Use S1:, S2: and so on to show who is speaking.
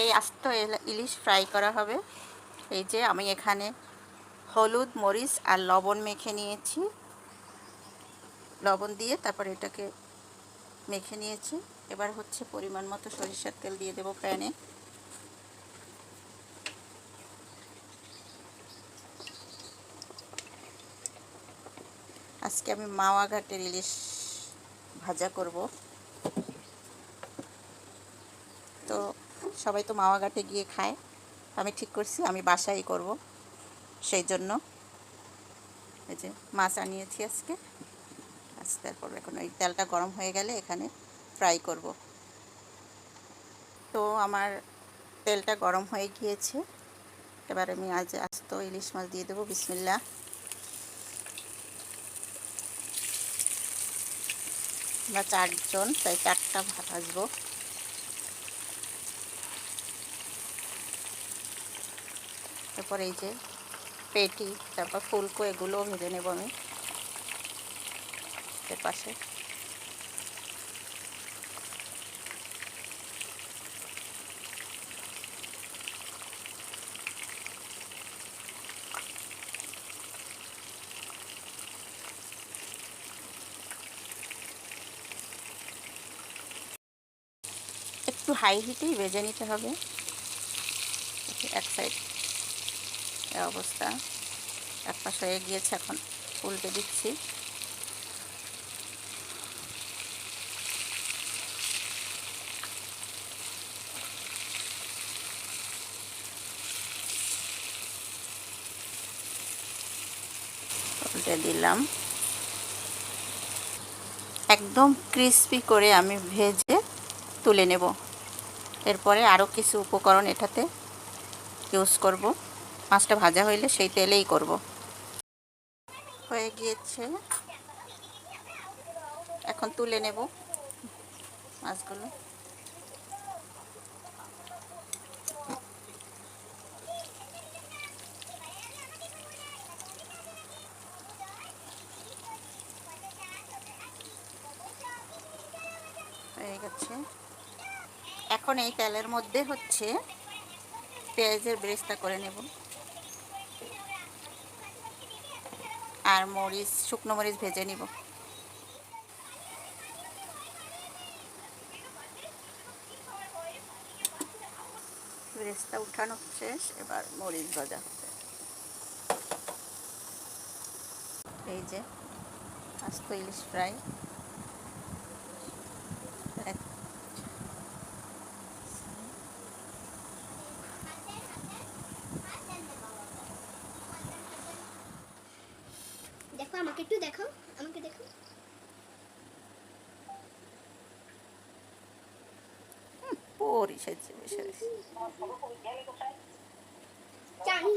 S1: এই আস্ত ইলিশ ফ্রাই করা হবে। এই যে আমি এখানে হলুদ, মরিচ আর লবণ মেখে নিয়েছি। লবণ দিয়ে তারপর এটাকে মেখে নিয়েছি। এবার হচ্ছে পরিমাণ মতো সরিষার তেল দিয়ে দেবো প্যানে। আজকে আমি মাওয়া ঘাটের ইলিশ ভাজা করব। তো সবাই তো মাওয়া ঘাটে গিয়ে খায়। আমি ঠিক করছি, আমি বাসায় করব সেই জন্য। এই যে মাছ আনিয়েছি আজকে। আচ্ছা তারপর এখন ওই তেলটা গরম হয়ে গেলে এখানে ফ্রাই করব। তো আমার তেলটা গরম হয়ে গিয়েছে। এবার আমি আজ আস্ত ইলিশ মাছ দিয়ে দেবো বিসমিল্লা আমরা চারজন, তাই চারটা ভাজবো। তারপর এই যে পেটি, তারপর ফুলকো, এগুলোও ভেজে নেব আমি। এর পাশে। একটু হাই হিটেই ভেজে নিতে হবে। এক সাইড এই অবস্থা। এক পাশ হয়ে গিয়েছে এখন, উল্টে দিচ্ছি। উল্টে দিলাম। একদম ক্রিস্পি করে আমি ভেজে তুলে নেব। এরপরে আরও কিছু উপকরণ এটাতে ইউজ করব। মাছটা ভাজা হইলে সেই তেলেই করব। হয়ে গিয়েছে। এখন তুলে নেব মাছগুলো। হয়ে গেছে। এখন এই তেলের মধ্যে হচ্ছে পেঁয়াজের ব্রেস্তা করে নেব। আর মরিচ, শুকনো মরিচ ভেজে নিব। রেস্তা উঠানো শেষ, এবার মরিচ ভাজা হচ্ছে। এই যে, আস্ত ইলিশ ফ্রাই।
S2: আমাকে একটু দেখো আমাকে দেখো
S1: পরি সেজে
S2: জানি